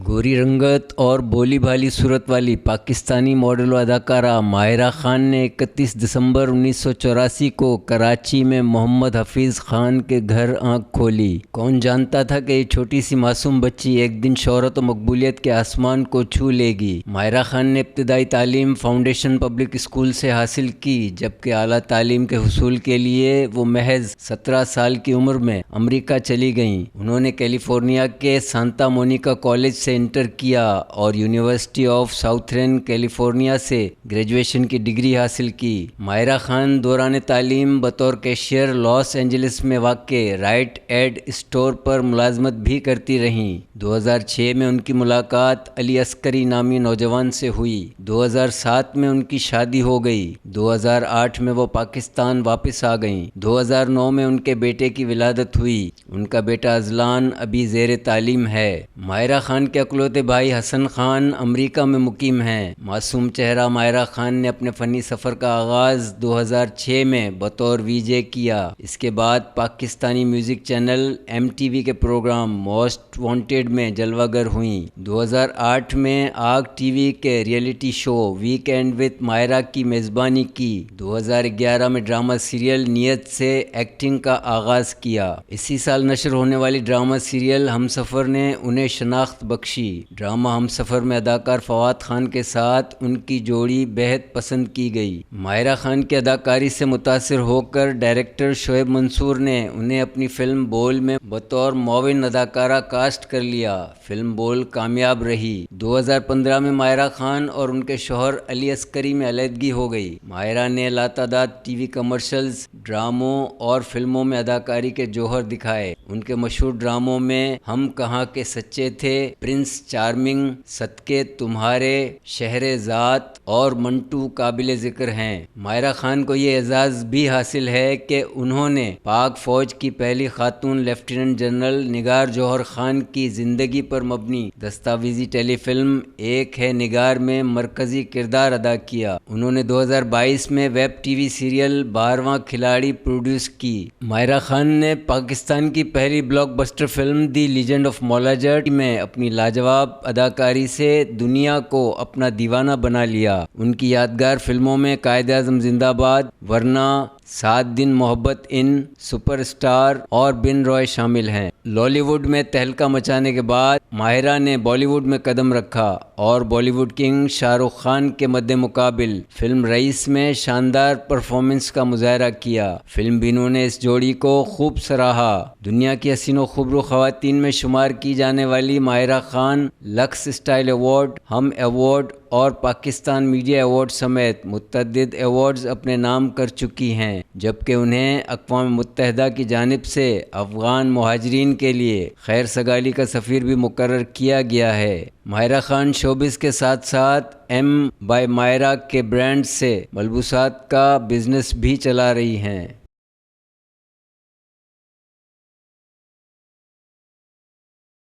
गोरी रंगत और बोली भाली सूरत वाली पाकिस्तानी मॉडल अदाकारा माहिरा खान ने 31 दिसंबर उन्नीस सौ चौरासी को कराची में मोहम्मद हफीज़ खान के घर आँख खोली। कौन जानता था कि ये छोटी सी मासूम बच्ची एक दिन शहरत और मकबूलियत के आसमान को छू लेगी? माहिरा खान ने इब्तदाई तालीम फाउंडेशन पब्लिक स्कूल से हासिल की, जबकि अली तालीम के हसूल के लिए वो महज सत्रह साल की उम्र में अमरीका चली गईं। उन्होंने कैलिफ़ोर्निया के सांता मोनिका कॉलेज से इंटर किया और यूनिवर्सिटी ऑफ़ साउथर्न कैलिफ़ोर्निया से ग्रेजुएशन की डिग्री हासिल की। मायरा खान दौरान तालीम बतौर कैशियर लॉस एंजलिस में वाक़ राइट एड स्टोर पर मुलाजमत भी करती रहीं। 2006 में उनकी मुलाकात अली अस्करी नामी नौजवान से हुई। 2007 में उनकी शादी हो गई। 2008 में वो पाकिस्तान वापस आ गईं। 2009 में उनके बेटे की विलादत हुई। उनका बेटा अजलान अभी जेर तालीम है। मायरा खान के अकलौते भाई हसन खान अमेरिका में मुकीम हैं? मासूम चेहरा मायरा खान ने अपने फ़नी सफ़र का आगाज़ 2006 में बतौर वीजे किया। इसके बाद पाकिस्तानी म्यूज़िक चैनल एमटीवी के प्रोग्राम मोस्ट वांटेड में जलवागर हुई। 2008 में आग टीवी के reality show weekend with Mahira की मेज़बानी की। 2011 में ड्रामा सीरियल नियत से एक्टिंग का आगाज़ किया। इसी साल नशर होने वाली ड्रामा सीरियल हम सफ़र ने उन्हें शनाख्त बख्शी ड्रामा हम सफ़र में अदाकार फवाद खान के साथ उनकी जोड़ी बेहद पसंद की गई। मायरा खान की अदाकारी से मुतासर होकर डायरेक्टर शोएब मंसूर ने उन्हें अपनी फ़िल्म बोल में बतौर मोविन अदाकारा कास्ट कर लिया। फ़िल्म बोल कामयाब रही। 2015 में मायरा खान और उनके शोहर अली अस्करी में अलीहदगी हो गई। मायरा ने लातादाद टीवी कमर्शल्स ड्रामों और फ़िल्मों में अदाकारी के जौहर दिखाए। उनके मशहूर ड्रामों में हम कहाँ के सच्चे थे प्रिंस चार्मिंग सदके तुम्हारे शहर ज़ात और मंटू काबिल ज़िक्र हैं। मायरा खान को ये एजाज़ भी हासिल है कि उन्होंने पाक फ़ौज की पहली खातून लेफ्टिनेंट जनरल निगार जौहर खान की ज़िंदगी पर मबनी दस्तावेजी टेलीफिल्म एक है निगार में मरकज़ी किरदार अदा किया। उन्होंने 2022 में वेब टीवी सीरियल बारवा खिलाड़ी प्रोड्यूस की। मायरा खान ने पाकिस्तान की पहली blockbuster film the legend of मौलाजट में अपनी लाजवाब अदाकारी से दुनिया को अपना दीवाना बना लिया। उनकी यादगार फ़िल्मों में कायद अजम जिंदाबाद, वरना सात दिन मोहब्बत इन, सुपरस्टार और बिन रॉय शामिल हैं। लॉलीवुड में तहलका मचाने के बाद माहिरा ने बॉलीवुड में कदम रखा और बॉलीवुड किंग शाहरुख खान के मद्दे मुकाबिल फ़िल्म रईस में शानदार परफॉर्मेंस का मुजाहरा किया। फ़िल्म बिनों ने इस जोड़ी को खूब सराहा। दुनिया की हसीनों खुबरू खातन में शुमार की जाने वाली Mahira Khan Lux style award, Hum award और पाकिस्तान मीडिया अवार्ड समेत मुतद अवार्ड्स अपने नाम कर चुकी हैं, जबकि उन्हें अकवा मुतहदा की जानब से अफ़गान महाजरीन के लिए खैर सगाली का सफ़ीर भी मुकर किया गया है। मायरा खान शोबिस के साथ साथ एम बाय मायरा के ब्रांड से मलबूसात का बिज़नेस भी चला रही हैं।